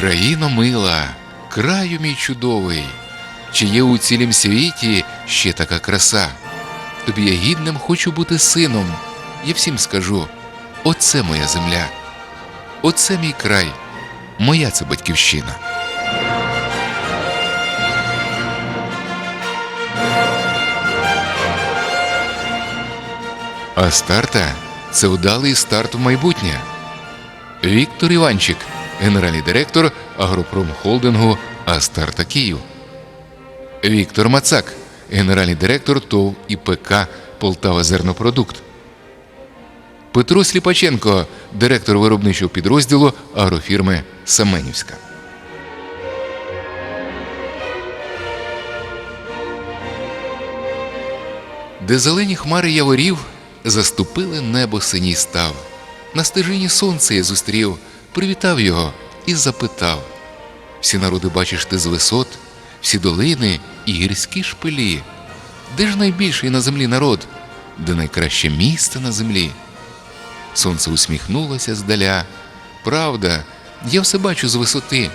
Україно мила, краю мій чудовий, чи є у цілім світі ще така краса? Тобі я гідним хочу бути сином. Я всім скажу: оце моя земля, оце мій край, моя це батьківщина. Астарта це вдалий старт в майбутнє. Віктор Іванчик, генеральний директор агропромхолдингу Астарта Київ. Віктор Мацак, генеральний директор ТОВ ІПК Полтава Зернопродукт. Петро Сліпаченко, директор виробничого підрозділу агрофірми Семенівська. Де зелені хмари яворів заступили небо синій став. На стежині сонце я зустрів, привітав його і запитав: всі народи бачиш ти з висот, всі долини і гірські шпилі. Де ж найбільший на землі народ, де найкраще місце на землі? Сонце усміхнулося здаля. Правда, я все бачу з висоти.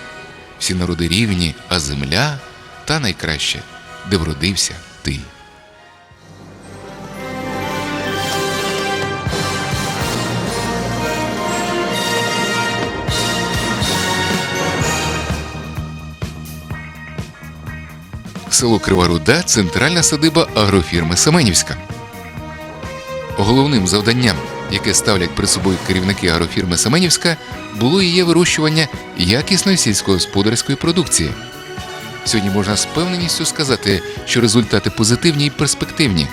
Всі народи рівні, а земля та найкраще, де вродився ти. Село Крива Руда центральна садиба агрофірми Семенівська. Головним завданням, яке ставлять перед собою керівники агрофірми Семенівська, було є вирощування якісної сільськогосподарської продукції. Сьогодні можна з певненістю сказати, що результати позитивні і перспективні.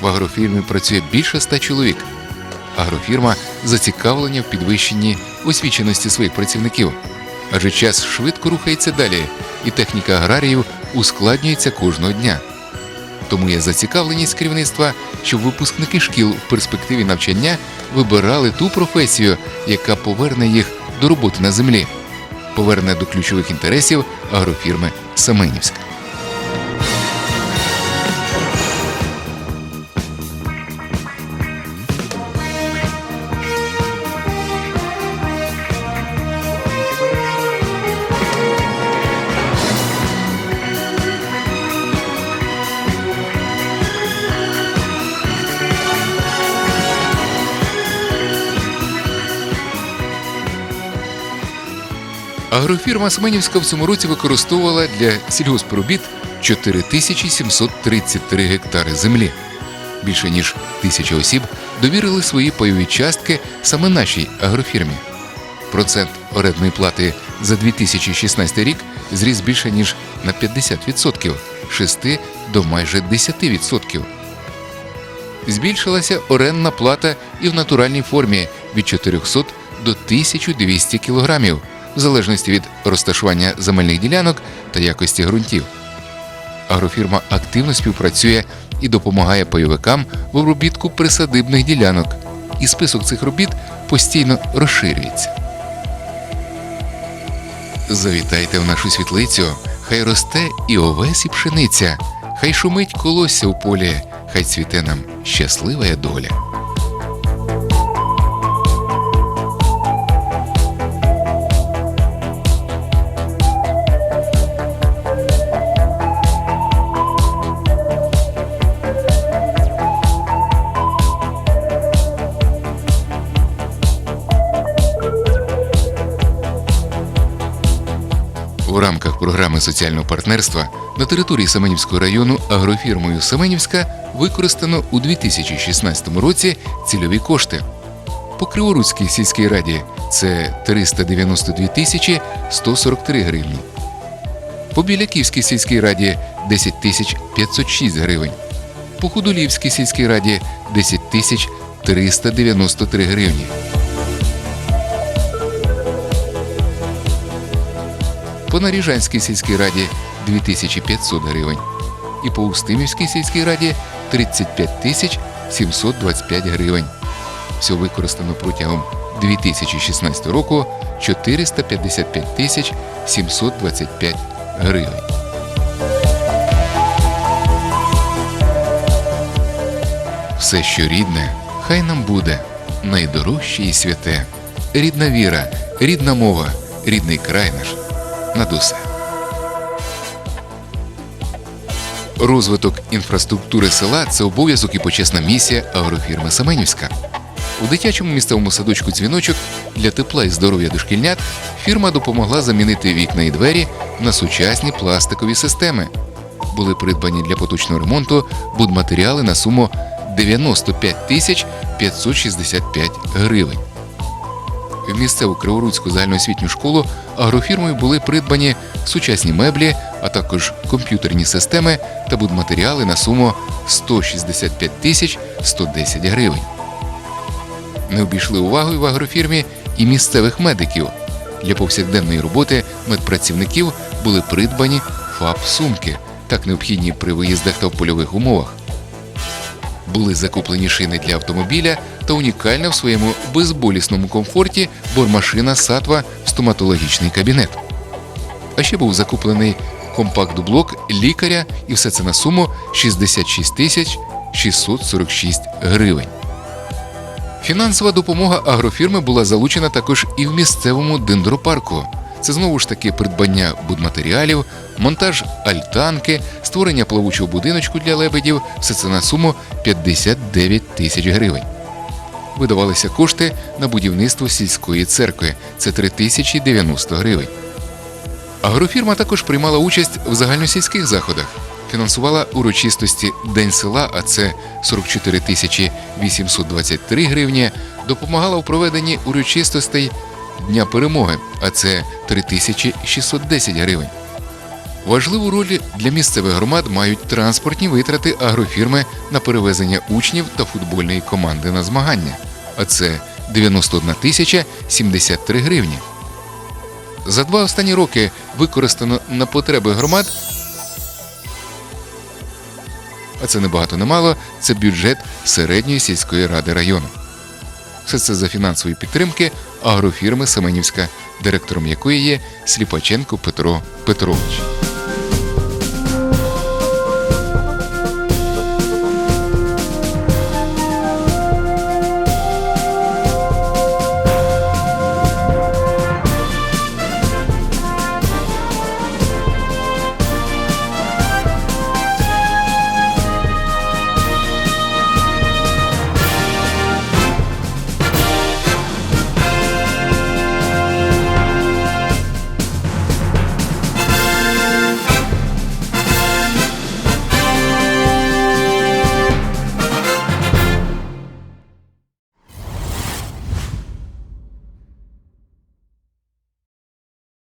В агрофірмі працює більше ста чоловік. Агрофірма зацікавлення в підвищенні освіченості своїх працівників, адже час швидко рухається далі, і техніка аграріїв ускладнюється кожного дня. Тому є зацікавленість керівництва, щоб випускники шкіл в перспективі навчання вибирали ту професію, яка поверне їх до роботи на землі, поверне до ключових інтересів агрофірми Семенівська. Агрофірма Семенівська в цьому році використовувала для сільгоспробіт 4733 гектари землі. Більше ніж тисяча осіб довірили свої пайові частки саме нашій агрофірмі. Процент орендної плати за 2016 рік зріс більше ніж на 50% – 6 до майже 10%. Збільшилася орендна плата і в натуральній формі від 400 до 1200 кілограмів в залежності від розташування земельних ділянок та якості ґрунтів. Агрофірма активно співпрацює і допомагає пайовикам в обробітку присадибних ділянок, і список цих робіт постійно розширюється. Завітайте в нашу світлицю, хай росте і овес, і пшениця, хай шумить колосся у полі, хай цвіте нам щаслива доля. Програми соціального партнерства на території Семенівського району агрофірмою Семенівська використано у 2016 році цільові кошти. По Криворуцькій сільській раді це 392 тисячі 143 гривні. По Біляківській сільській раді 10 тисяч 506 гривень. По Худолівській сільській раді 10 тисяч 393 гривні. По Наріжанській сільській раді 2500 гривень і по Устимівській сільській раді 35 тисяч 725 гривень. Всього використано протягом 2016 року 455 тисяч 725 гривень. Все, що рідне, хай нам буде найдорожче і святе. Рідна віра, рідна мова, рідний край наш над усе. Розвиток інфраструктури села це обов'язок і почесна місія агрофірми Семенівська. У дитячому місцевому садочку дзвіночок для тепла і здоров'я дошкільнят фірма допомогла замінити вікна і двері на сучасні пластикові системи. Були придбані для поточного ремонту будматеріали на суму 95 тисяч 565 гривень. Місцеву Криворуцьку загальноосвітню школу агрофірмою були придбані сучасні меблі, а також комп'ютерні системи та будматеріали на суму 165 тисяч 110 гривень. Не обійшли увагою в агрофірмі і місцевих медиків. Для повсякденної роботи медпрацівників були придбані ФАП-сумки, так необхідні при виїздах та в польових умовах. Були закуплені шини для автомобіля та унікальна в своєму безболісному комфорті бормашина Сатва в стоматологічний кабінет. А ще був закуплений компакт-блок лікаря і все це на суму 66 тисяч 646 гривень. Фінансова допомога агрофірми була залучена також і в місцевому дендропарку. Це знову ж таки придбання будматеріалів, монтаж альтанки, створення плавучого будиночку для лебедів, все це на суму 59 тисяч гривень. Видавалися кошти на будівництво сільської церкви це 3090 гривень. Агрофірма також приймала участь в загальносільських заходах, фінансувала урочистості День села, а це 44 тисячі 823 гривні, допомагала у проведенні урочистостей Дня перемоги, а це 3610 гривень. Важливу роль для місцевих громад мають транспортні витрати агрофірми на перевезення учнів та футбольної команди на змагання, а це 91 тисяча 73 гривні. За два останні роки використано на потреби громад. А це не багато не мало. Це бюджет середньої сільської ради району. Все це за фінансової підтримки агрофірми Семенівська, директором якої є Сліпаченко Петро Петрович.